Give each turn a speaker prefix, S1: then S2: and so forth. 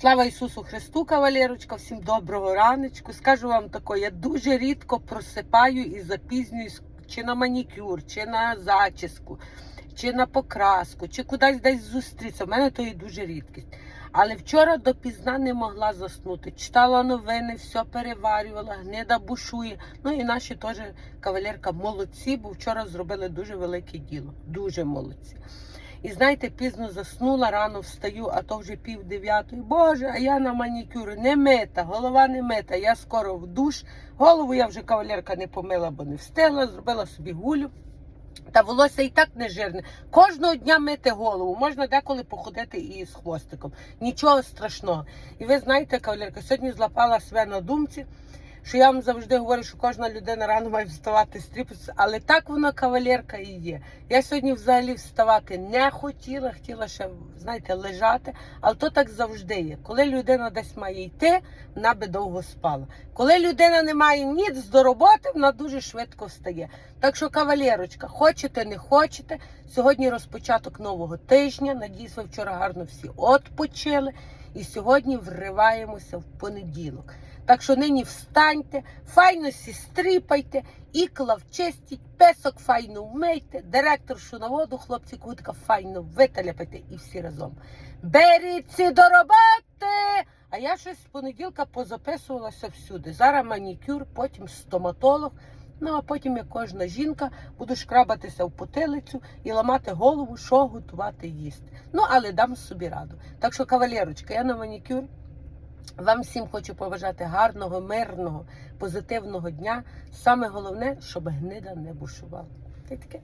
S1: Слава Ісусу Христу, кавалерочка, всім доброго раночку. Скажу вам таке, я дуже рідко просипаю і запізнююсь чи на манікюр, чи на зачіску, чи на покраску, чи кудись десь зустрітися. У мене то є дуже рідкість. Але вчора допізна не могла заснути. Читала новини, все переварювала, гнида бушує. Ну і наші теж кавалерка молодці, бо вчора зробили дуже велике діло. Дуже молодці. І знаєте, пізно заснула, рано встаю, а то вже пів дев'ятої. Боже, а я на манікюр не мита, голова не мита. Я скоро в душ. Голову я вже кавалерка не помила, бо не встигла, зробила собі гулю. Та волосся і так не жирне. Кожного дня мити голову. Можна деколи походити і з хвостиком. Нічого страшного. І ви знаєте, кавалерка, сьогодні злапала себе на думці, що я вам завжди говорю, що кожна людина рано має вставати стріпатися, але так вона кавалерка і є. Я сьогодні взагалі вставати не хотіла, хотіла ще, знаєте, лежати, але то так завжди є. Коли людина десь має йти, вона би довго спала. Коли людина не має ніц до роботи, вона дуже швидко встає. Так що, кавалерочка, хочете, не хочете. Сьогодні розпочаток нового тижня. Надіюсь, ви вчора гарно всі відпочили. І сьогодні вриваємося в понеділок. Так що нині встаньте, файно сі стріпайте, ікла вчистіть, песок файно вмийте, директоршу на воду, хлопці кутка файно виталяпайте і всі разом. Беріться до роботи! А я щось з понеділка позаписувалася всюди. Зараз манікюр, потім стоматолог. Ну а потім, як кожна жінка, буду шкрабатися в потилицю і ламати голову, що готувати їсти. Ну, але дам собі раду. Так що, кавалерочка, я на манікюр. Вам всім хочу побажати гарного, мирного, позитивного дня. Саме головне, щоб гнида не бушувала. Та таке.